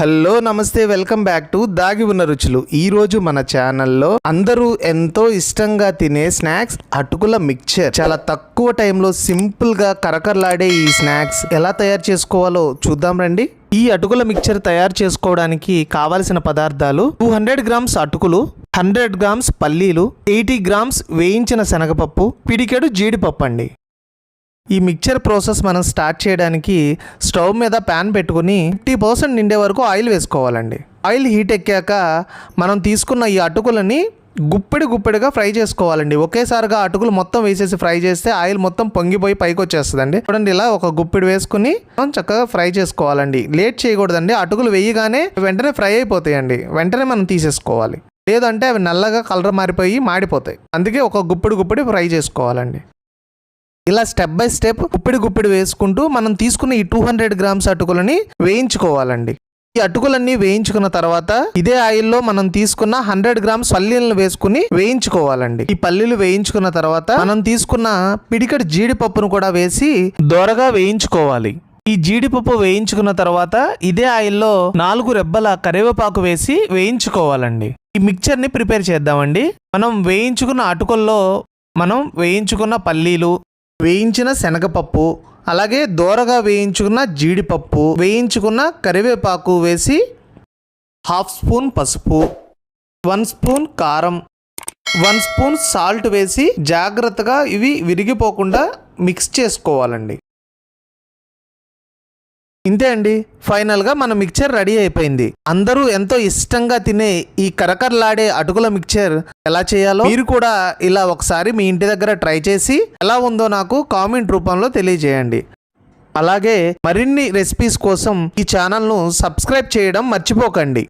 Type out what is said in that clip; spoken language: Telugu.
హలో నమస్తే వెల్కమ్ బ్యాక్ టు దాగి ఉన్న రుచులు. ఈరోజు మన ఛానల్లో అందరూ ఎంతో ఇష్టంగా తినే స్నాక్స్ అటుకుల మిక్చర్. చాలా తక్కువ టైంలో సింపుల్గా కరకరలాడే ఈ స్నాక్స్ ఎలా తయారు చేసుకోవాలో చూద్దాం రండి. ఈ అటుకుల మిక్చర్ తయారు చేసుకోవడానికి కావలసిన పదార్థాలు టూ హండ్రెడ్ గ్రామ్స్ అటుకులు హండ్రెడ్ గ్రామ్స్ పల్లీలు ఎయిటీ గ్రామ్స్ వేయించిన శనగపప్పు పిడికెడు జీడిపప్పు అండి. ఈ మిక్చర్ ప్రాసెస్ మనం స్టార్ట్ చేయడానికి స్టవ్ మీద ప్యాన్ పెట్టుకుని ఫిఫ్టీ పర్సెంట్ నిండే వరకు ఆయిల్ వేసుకోవాలండి. ఆయిల్ హీట్ ఎక్కాక మనం తీసుకున్న ఈ అటుకులని గుప్పెడి గుప్పెడిగా ఫ్రై చేసుకోవాలండి. ఒకేసారిగా అటుకులు మొత్తం వేసేసి ఫ్రై చేస్తే ఆయిల్ మొత్తం పొంగిపోయి పైకి వచ్చేస్తుందండి. చూడండి ఇలా ఒక గుప్పిడి వేసుకుని మనం చక్కగా ఫ్రై చేసుకోవాలండి. లేట్ చేయకూడదండి. అటుకులు వేయగానే వెంటనే ఫ్రై అయిపోతాయండి. వెంటనే మనం తీసేసుకోవాలి. లేదంటే అవి నల్లగా కలర్ మారిపోయి మాడిపోతాయి. అందుకే ఒక గుప్పెడు గుప్పిడి ఫ్రై చేసుకోవాలండి. ఇలా స్టెప్ బై స్టెప్ గుప్పిడి గుప్పిడి వేసుకుంటూ మనం తీసుకున్న ఈ టూ హండ్రెడ్ గ్రామ్స్ అటుకులని వేయించుకోవాలండి. ఈ అటుకులన్నీ వేయించుకున్న తర్వాత ఇదే ఆయిల్లో మనం తీసుకున్న హండ్రెడ్ గ్రామ్స్ పల్లీలను వేసుకుని వేయించుకోవాలండి. ఈ పల్లీలు వేయించుకున్న తర్వాత మనం తీసుకున్న పిడికడి జీడిపప్పును కూడా వేసి దోరగా వేయించుకోవాలి. ఈ జీడిపప్పు వేయించుకున్న తర్వాత ఇదే ఆయిల్లో నాలుగు రెబ్బల కరివేపాకు వేసి వేయించుకోవాలండి. ఈ మిక్చర్ని ప్రిపేర్ చేద్దామండి. మనం వేయించుకున్న అటుకుల్లో మనం వేయించుకున్న పల్లీలు వేయించిన శనగపప్పు అలాగే దోరగా వేయించుకున్న జీడిపప్పు వేయించుకున్న కరివేపాకు వేసి హాఫ్ స్పూన్ పసుపు వన్ స్పూన్ కారం వన్ స్పూన్ సాల్ట్ వేసి జాగ్రత్తగా ఇవి విరిగిపోకుండా మిక్స్ చేసుకోవాలండి. ఇంతే అండి. ఫైనల్గా మన మిక్చర్ రెడీ అయిపోయింది. అందరూ ఎంతో ఇష్టంగా తినే ఈ కరకరలాడే అటుకుల మిక్చర్ ఎలా చేయాలో మీరు కూడా ఇలా ఒకసారి మీ ఇంటి దగ్గర ట్రై చేసి ఎలా ఉందో నాకు కామెంట్ రూపంలో తెలియజేయండి. అలాగే మరిన్ని రెసిపీస్ కోసం ఈ ఛానల్ను సబ్స్క్రైబ్ చేయడం మర్చిపోకండి.